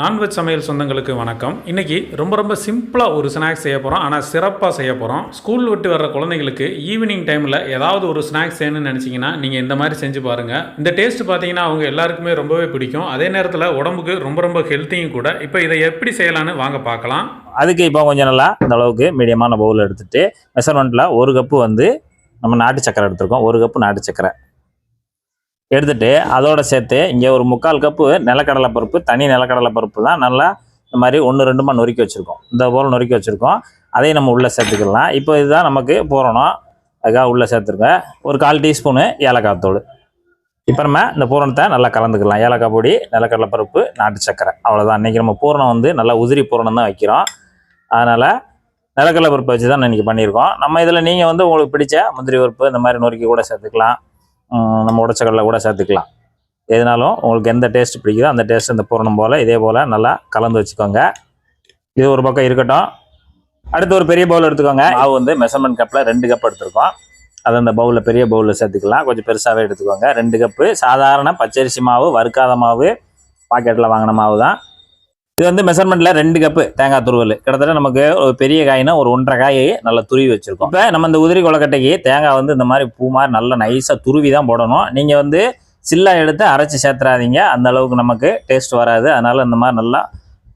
Non veg சமையல் சொந்தங்களுக்கு வணக்கம். இன்னைக்கு ரொம்ப ரொம்ப சிம்பிளாக ஒரு ஸ்நாக்ஸ் செய்ய போகிறோம் ஆனால் சிறப்பாக செய்ய போகிறோம் ஸ்கூல் விட்டு வர்ற குழந்தைங்களுக்கு ஈவினிங் டைமில் ஏதாவது ஒரு ஸ்நாக்ஸ் செய்யணும்னு நினச்சிங்கன்னா நீங்கள் இந்த மாதிரி செஞ்சு பாருங்கள் இந்த டேஸ்ட் பார்த்தீங்கன்னா அவங்க எல்லாருக்குமே ரொம்பவே பிடிக்கும். அதே நேரத்தில் உடம்புக்கு ரொம்ப ரொம்ப ஹெல்த்தியும் கூட. இப்போ இதை எப்படி செய்யலான்னு வாங்க பார்க்கலாம் அதுக்கு இப்போ கொஞ்சம் நல்லா இந்த அளவுக்கு மீடியமான பவுல் எடுத்துகிட்டு மெஷர்மெண்ட்டில் ஒரு கப்பு வந்து நம்ம நாட்டு சக்கரை எடுத்திருக்கோம். ஒரு கப்பு நாட்டு சக்கரை. எடுத்துட்டு அதோட சேர்த்து இங்கே ஒரு முக்கால் கப்பு நிலக்கடலை பருப்பு தனி நிலக்கடலை பருப்பு தான் நல்லா இந்த மாதிரி ஒன்று ரெண்டுமா நொறுக்கி வச்சுருக்கோம். இந்த போல் நொறுக்கி வச்சுருக்கோம். அதையும் நம்ம உள்ளே சேர்த்துக்கலாம். இப்போ இதுதான் நமக்கு பூரணம். அதுக்காக உள்ளே சேர்த்துருக்கேன் ஒரு கால் டீஸ்பூனு ஏலக்காய் தூள். இப்போ நம்ம இந்த பூரணத்தை நல்லா கலந்துக்கலாம். ஏலக்காய் பொடி நிலக்கடலை பருப்பு நாட்டு சக்கரை அவ்வளோதான் இன்றைக்கி நம்ம பூரணம் வந்து நல்லா உதிரி பூரணம் தான் வைக்கிறோம். அதனால் நிலக்கடலை பருப்பு வச்சு தான் இன்றைக்கி பண்ணியிருக்கோம். நம்ம இதில் நீங்கள் வந்து உங்களுக்கு பிடிச்ச முந்திரி பருப்பு இந்த மாதிரி நொறுக்கி கூட சேர்த்துக்கலாம். நம்ம உடச்ச கடலை கூட சேர்த்துக்கலாம். எதுனாலும் உங்களுக்கு எந்த டேஸ்ட் பிடிக்குதோ அந்த டேஸ்ட் இந்த பூரணம் போல் இதே போல் நல்லா கலந்து வச்சுக்கோங்க. இது ஒரு பக்கம் இருக்கட்டும். அடுத்து ஒரு பெரிய பவுல் எடுத்துக்கோங்க. மாவு வந்து மெஷர்மெண்ட் கப்பில் ரெண்டு கப் எடுத்துருக்கோம். அதை அந்த பவுலில் பெரிய பவுலில் சேர்த்துக்கலாம். கொஞ்சம் பெருசாகவே எடுத்துக்கோங்க. ரெண்டு கப்பு சாதாரண பச்சரிசி மாவு வறுக்காத மாவு பாக்கெட்டில் வாங்கின மாவு தான் இது வந்து மெஷர்மெண்ட்டில் ரெண்டு கப்பு தேங்காய் துருவல். கிட்டத்தட்ட நமக்கு ஒரு பெரிய காய்னா ஒரு ஒன்றரை காயை நல்லா துருவி வச்சுருக்கோம். இப்போ நம்ம இந்த உதிரி கொலக்கட்டைக்கு தேங்காய் வந்து இந்த மாதிரி பூ மாதிரி நல்லா நைஸாக துருவி தான் போடணும். நீங்கள் வந்து சில்லா எடுத்து அரைச்சி சேர்த்துறாதீங்க அந்த அளவுக்கு நமக்கு டேஸ்ட் வராது. அதனால் இந்த மாதிரி நல்லா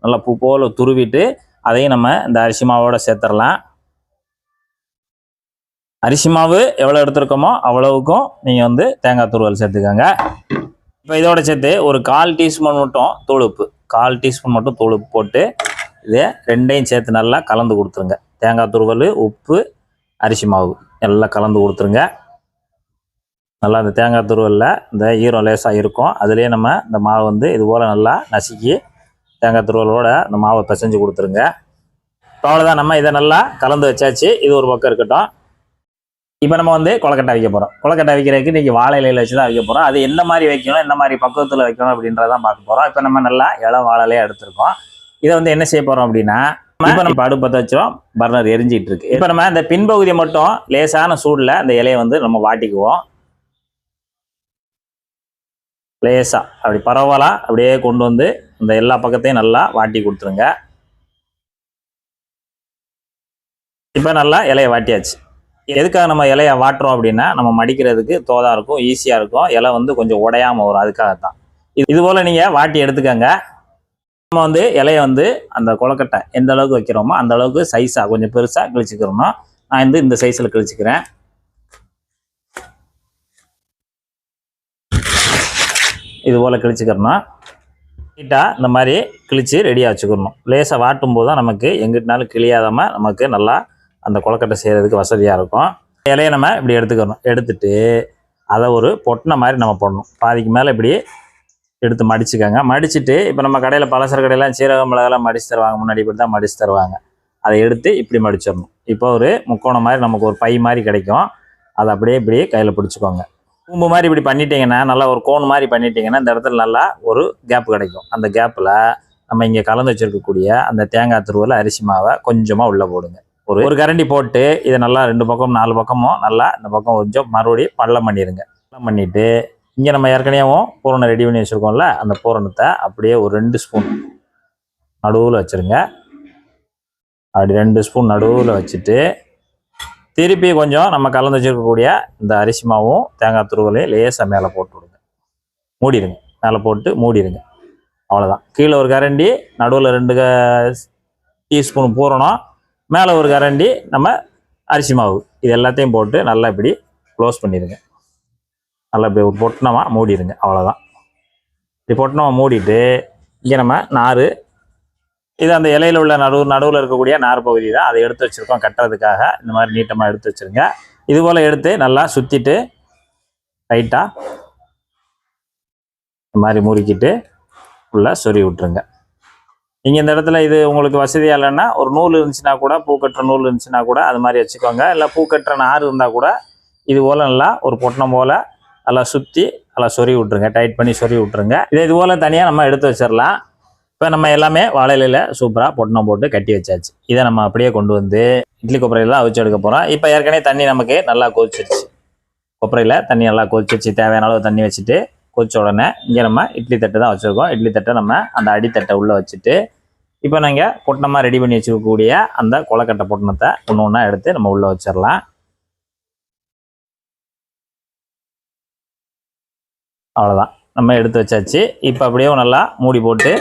நல்லா பூ போல் துருவிட்டு அதையும் நம்ம இந்த அரிசி மாவோட சேர்த்துடலாம் அரிசி மாவு எவ்வளோ எடுத்திருக்கோமோ அவ்வளவுக்கும் நீங்கள் வந்து தேங்காய் துருவல் சேர்த்துக்கோங்க. இப்போ இதோட சேர்த்து ஒரு கால் டீஸ்பூன் மட்டும் தொழுப்பு கால் டீஸ்பூன் மட்டும் தொழுப்பு போட்டு இதை ரெண்டையும் சேர்த்து நல்லா கலந்து கொடுத்துருங்க. தேங்காய் துருவல் உப்பு அரிசி மாவு எல்லாம் கலந்து கொடுத்துருங்க. நல்லா இந்த தேங்காய் துருவலில் இந்த ஈரம் லேசாக இருக்கும். அதுலேயே நம்ம இந்த மாவு வந்து இது போல் நல்லா நசுக்கி தேங்காய் துருவலோட இந்த மாவை பிசைஞ்சு கொடுத்துருங்க. இப்போ அவ்வளோதான் நம்ம இதை நல்லா கலந்து வச்சாச்சு. இது ஒரு பக்கம் இருக்கட்டும். இப்போ நம்ம வந்து கொலக்கட்டை வைக்க போகிறோம் கொலக்கட்டை வைக்கிறதுக்கு இன்றைக்கி வாழை இலையில வச்சு தான் வைக்க போகிறோம் அது எந்த மாதிரி வைக்கணும் எந்த மாதிரி பக்குவத்தில் வைக்கணும் அப்படின்றதான் பார்க்க போகிறோம் இப்போ நம்ம நல்லா இளம் வாழையிலே எடுத்திருக்கோம். இதை வந்து என்ன செய்ய போகிறோம் அப்படின்னா இப்போ நம்ம அடுப்பு பற்ற பர்னர் எரிஞ்சிட்டு இருக்கு. இப்போ நம்ம இந்த பின்பகுதியை மட்டும் லேசான சூடில் அந்த இலையை வந்து நம்ம வாட்டிக்குவோம். லேசா அப்படி பரவலா அப்படியே கொண்டு வந்து இந்த எல்லா பக்கத்தையும் நல்லா வாட்டி கொடுத்துருங்க. இப்போ நல்லா இலையை வாட்டியாச்சு. எதுக்காக நம்ம இலையை வாட்டுறோம் அப்படின்னா நம்ம மடிக்கிறதுக்கு தோதாக இருக்கும் ஈஸியாக இருக்கும். இலை வந்து கொஞ்சம் உடையாமல் வரும். அதுக்காகத்தான். இது இது போல் நீங்கள் வாட்டி எடுத்துக்கோங்க. நம்ம வந்து இலையை வந்து அந்த கொலக்கட்டை எந்த அளவுக்கு வைக்கிறோமோ அந்த அளவுக்கு சைஸாக கொஞ்சம் பெருசாக கிழிச்சிக்கிறோம் நான் வந்து இந்த சைஸில் கிழிச்சிக்கிறேன். இது போல் கிழிச்சிக்கிறணும் நீட்டாக இந்த மாதிரி கிழிச்சு ரெடியாக வச்சுக்கிறணும் லேசாக வாட்டும் போது தான் நமக்கு எங்கிட்டனாலும் கிழியாதாமல் நமக்கு நல்லா அந்த கொலக்கட்டை செய்கிறதுக்கு வசதியாக இருக்கும். இலையை நம்ம இப்படி எடுத்துக்கணும். எடுத்துட்டு அதை ஒரு பொட்டின மாதிரி நம்ம போடணும். பாதிக்கு மேலே இப்படி எடுத்து மடிச்சுக்கோங்க. மடிச்சுட்டு இப்போ நம்ம கடையில் பலசர கடையெல்லாம் சீரக மிளகெல்லாம் மடிச்சு தருவாங்க. முன்னாடி இப்படி தான் மடிச்சு தருவாங்க. அதை எடுத்து இப்படி மடிச்சிடணும். இப்போ ஒரு முக்கோணம் மாதிரி நமக்கு ஒரு பை மாதிரி கிடைக்கும். அதை அப்படியே இப்படி கையில் பிடிச்சிக்கோங்க. கூம்பு மாதிரி இப்படி பண்ணிட்டீங்கன்னா நல்லா ஒரு கோன் மாதிரி பண்ணிட்டீங்கன்னா இந்த இடத்துல நல்லா ஒரு கேப் கிடைக்கும். அந்த கேப்பில் நம்ம இங்கே கலந்து வச்சுருக்கக்கூடிய அந்த தேங்காய் துருவல் அரிசி மாவை கொஞ்சமாக உள்ளே போடுங்க. ஒரு ஒரு கரண்டி போட்டு இதை நல்லா ரெண்டு பக்கம் நாலு பக்கமும் நல்லா இந்த பக்கம் கொஞ்சம் மறுபடியும் பள்ளம் பண்ணிடுங்க. பள்ளம் பண்ணிவிட்டு இங்கே நம்ம ஏற்கனவே பூரணம் ரெடி பண்ணி வச்சுருக்கோம்ல அந்த பூரணத்தை அப்படியே ஒரு ரெண்டு ஸ்பூன் நடுவில் வச்சுருங்க. அப்படி ரெண்டு ஸ்பூன் நடுவில் வச்சுட்டு திருப்பி கொஞ்சம் நம்ம கலந்து வச்சுருக்கக்கூடிய இந்த அரிசி மாவும் தேங்காய் துருவலையும் லேசாக மேலே போட்டு விடுங்க. மூடிடுங்க. மேலே போட்டு மூடிடுங்க. அவ்வளோதான் கீழே ஒரு கரண்டி நடுவில் ரெண்டு க டீஸ்பூன் பூரணம். மேலே ஒரு கரண்டி நம்ம அரிசி மாவு. இது எல்லாத்தையும் போட்டு நல்லா இப்படி க்ளோஸ் பண்ணிடுங்க. நல்லா இப்படி ஒரு பொட்டினமாக மூடிடுங்க. அவ்வளோதான் இப்படி பொட்டினமாக மூடிட்டு இங்கே நம்ம நார் இது அந்த இலையில் உள்ள நடுவு நடுவில் இருக்கக்கூடிய நார் பகுதி தான். அதை எடுத்து வச்சுருக்கோம் கட்டுறதுக்காக. இந்த மாதிரி நீட்டமாக எடுத்து வச்சுருங்க. இது போல் எடுத்து நல்லா சுற்றிட்டு டைட்டாக இந்த மாதிரி முறுக்கிட்டு உள்ளே சொறி விட்டுருங்க. நீங்கள் இந்த இடத்துல இது உங்களுக்கு வசதியாக இல்லைன்னா ஒரு நூல் இருந்துச்சுன்னா கூட பூ கட்டுற நூல் இருந்துச்சுன்னா கூட அது மாதிரி வச்சுக்கோங்க. இல்லை பூ கட்டுற நார் இருந்தால் கூட இது போல் நல்லா ஒரு பொட்டணம் போல் நல்லா சுற்றி நல்லா சொறி விட்ருங்க டைட் பண்ணி சொறி விட்ருங்க இதை இது போல் தனியாக நம்ம எடுத்து வச்சிடலாம் இப்போ நம்ம எல்லாமே வாழையில சூப்பராக பொட்டணம் போட்டு கட்டி வச்சாச்சு. இதை நம்ம அப்படியே கொண்டு வந்து இட்லி கொப்பரையெல்லாம் அவிச்சு எடுக்க போகிறோம் இப்போ ஏற்கனவே தண்ணி நமக்கு நல்லா கொதிச்சிருச்சு. கொப்பரையில் தண்ணி நல்லா கொதிச்சிருச்சு. தேவையான அளவு தண்ணி வச்சுட்டு கொதிச்ச உடனே இங்கே நம்ம இட்லி தட்டு தான் வச்சுருக்கோம். இட்லி தட்டை நம்ம அந்த அடித்தட்டை உள்ளே வச்சுட்டு இப்போ நீங்கள் பொட்டணமாக ரெடி பண்ணி வச்சுருக்கக்கூடிய அந்த கொலக்கட்டை பொட்டணத்தை ஒன்று ஒன்றா எடுத்து நம்ம உள்ளே வச்சிடலாம். அவ்வளோதான் நம்ம எடுத்து வச்சாச்சு. இப்போ அப்படியே நல்லா மூடி போட்டு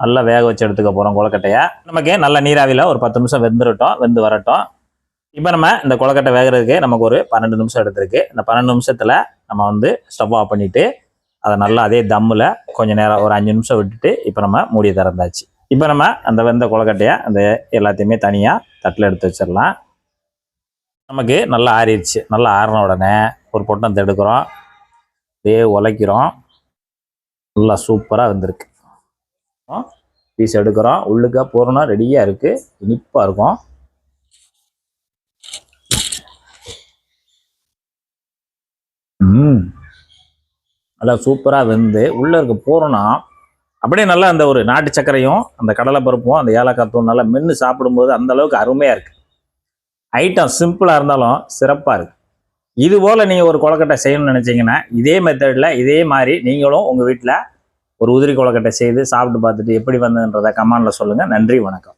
நல்லா வேக வச்சு எடுத்துக்க போகிறோம் கொலக்கட்டையை. நமக்கு நல்ல நீராவியில் ஒரு பத்து நிமிஷம் வெந்துடட்டும் வெந்து வரட்டும். இப்போ நம்ம இந்த கொலக்கட்டை வேகிறதுக்கு நமக்கு ஒரு பன்னெண்டு நிமிஷம் எடுத்திருக்கு. இந்த பன்னெண்டு நிமிஷத்தில் நம்ம வந்து ஸ்டவ் ஆஃப் பண்ணிவிட்டு அதை நல்லா அதே தம்மில் கொஞ்சம் நேரம் ஒரு அஞ்சு நிமிஷம் விட்டுட்டு இப்போ நம்ம மூடி திறந்தாச்சு. இப்போ நம்ம அந்த வெந்த கொலக்கட்டையை அந்த எல்லாத்தையுமே தனியாக தட்டில் எடுத்து வச்சிடலாம். நமக்கு நல்லா ஆறிடுச்சு. நல்லா ஆறின உடனே ஒரு பொட்டம் எடுக்கிறோம். அப்படியே உலைக்கிறோம். நல்லா சூப்பராக வந்திருக்கு. பீஸ் எடுக்கிறோம். உள்ளுக்காக பூரணம் ரெடியாக இருக்குது இனிப்பாக இருக்கும். ம். நல்லா சூப்பராக வெந்து உள்ளே இருக்க பூரணம் அப்படியே நல்லா அந்த ஒரு நாட்டு சர்க்கரையும் அந்த கடலை பருப்பும் அந்த ஏலக்காய் தூள் நல்லா மென்று சாப்பிடும்போது அந்த அளவுக்கு அருமையாக இருக்குது ஐட்டம் சிம்பிளாக இருந்தாலும் சிறப்பாக இருக்குது இது போல் நீங்கள் ஒரு கொலக்கட்டை செய்யணும்னு நினச்சிங்கன்னா இதே மெத்தடில் இதே மாதிரி நீங்களும் உங்கள் வீட்டில் ஒரு உதிரி கொலக்கட்டை செய்து சாப்பிட்டு பார்த்துட்டு எப்படி வந்ததுன்றதை கமானில் சொல்லுங்கள் நன்றி வணக்கம்.